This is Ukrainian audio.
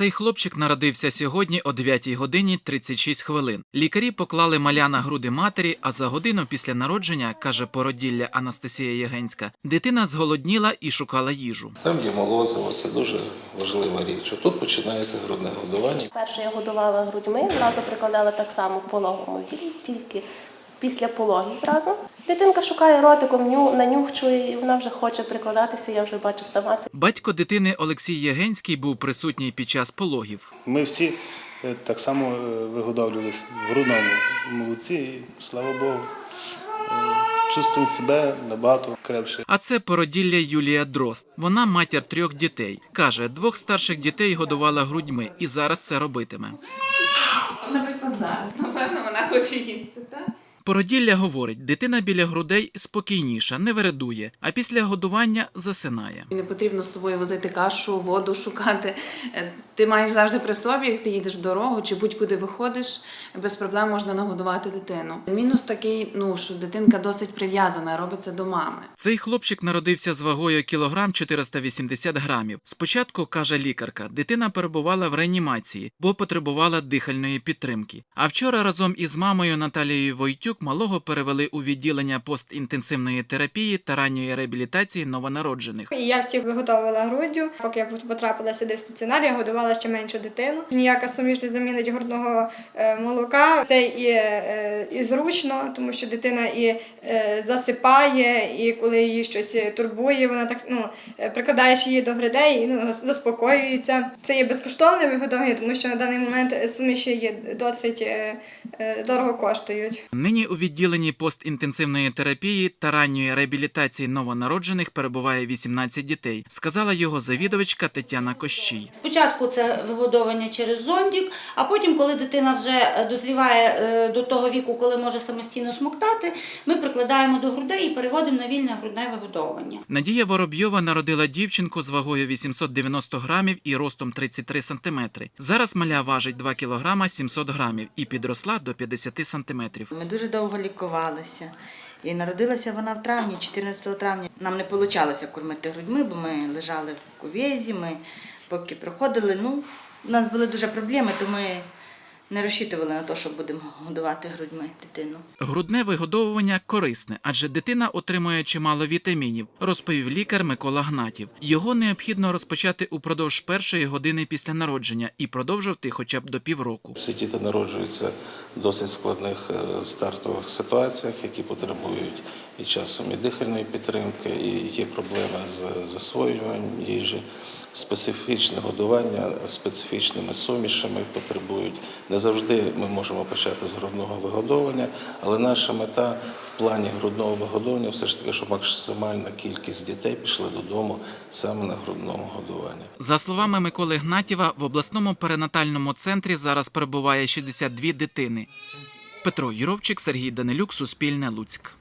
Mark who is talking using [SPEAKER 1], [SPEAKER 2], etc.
[SPEAKER 1] Цей хлопчик народився сьогодні о 9 годині 36 хвилин. Лікарі поклали маля на груди матері, а за годину після народження, каже породілля Анастасія Єгенська, дитина зголодніла і шукала їжу.
[SPEAKER 2] Там є молозиво, це дуже важлива річ. Тут починається грудне годування.
[SPEAKER 3] Перше я годувала грудьми, одразу прикладала так само в пологовому тілі, тільки після пологів зразу. Дитинка шукає ротиком, ню- нанюхчує, і вона вже хоче прикладатися, я вже бачу сама це.
[SPEAKER 1] Батько дитини Олексій Єгенський був присутній під час пологів.
[SPEAKER 4] Ми всі е, так само е, вигодовлювалися в грудному молоці, і слава Богу, е, чувствуємо себе набагато крепше.
[SPEAKER 1] А це породілля Юлія Дрозд. Вона матір трьох дітей. Каже, двох старших дітей годувала грудьми і зараз це робитиме.
[SPEAKER 5] Наприклад, зараз, напевно, вона хоче їсти, так?
[SPEAKER 1] Породілля говорить, дитина біля грудей спокійніша, не вередує, а після годування засинає.
[SPEAKER 5] Не потрібно з собою возити кашу, воду шукати. Е, Ти маєш завжди при собі, як ти їдеш в дорогу чи будь-куди виходиш, без проблем можна нагодувати дитину. Мінус такий, ну що дитинка досить прив'язана, робиться до мами.
[SPEAKER 1] Цей хлопчик народився з вагою кілограм 480 грамів. Спочатку, каже лікарка, дитина перебувала в реанімації, бо потребувала дихальної підтримки. А вчора разом із мамою Наталією Войтюк малого перевели у відділення постінтенсивної терапії та ранньої реабілітації новонароджених.
[SPEAKER 6] Я всіх виготовила груддю. Поки я потрапила сюди в стаціонар, я годувала ще меншу дитину. Ніяка суміш не замінить грудного е, молока. Це і, е, і зручно, тому що дитина і е, засипає, і коли її щось турбує, вона так ну прикладаєш її до грудей, і ну, заспокоюється. Це є безкоштовне виготовлення, тому що на даний момент суміші є досить дорого коштують.
[SPEAKER 1] Нині у відділенні постінтенсивної терапії та ранньої реабілітації новонароджених перебуває 18 дітей, сказала його завідувачка Тетяна Кощій.
[SPEAKER 7] Спочатку це вигодовування через зондік, а потім, коли дитина вже е, дозріває е, до того віку, коли може самостійно смоктати, ми прикладаємо до грудей і переводимо на вільне грудне вигодовування.
[SPEAKER 1] Надія Воробйова народила дівчинку з вагою 890 грамів і ростом 33 сантиметри. Зараз маля важить 2 кілограма 700 грамів і підросла до 50 сантиметрів.
[SPEAKER 8] Ми дуже довго лікувалися. І народилася вона в травні, 14 травня. Нам не вийшло кормити грудьми, бо ми лежали в кув'язі, ми поки проходили. Ну, у нас були дуже проблеми, то ми не розчитували на те, що будемо годувати грудьми дитину.
[SPEAKER 1] Грудне вигодовування корисне, адже дитина отримує чимало вітамінів, розповів лікар Микола Гнатів. Його необхідно розпочати упродовж першої години після народження і продовжувати хоча б до півроку.
[SPEAKER 2] Всі діти народжуються в досить складних е, стартових ситуаціях, які потребують і часом і дихальної підтримки, і є проблеми з засвоюванням їжі. Специфічне годування специфічними сумішами потребують. Не завжди ми можемо почати з грудного вигодовування, але наша мета в плані грудного вигодовування все ж таки, щоб максимальна кількість дітей пішли додому саме на грудному годуванні.
[SPEAKER 1] За словами Миколи Гнатєва, в обласному перинатальному центрі зараз перебуває 62 дитини. Петро Юровчик, Сергій Данилюк, Суспільне Луцьк.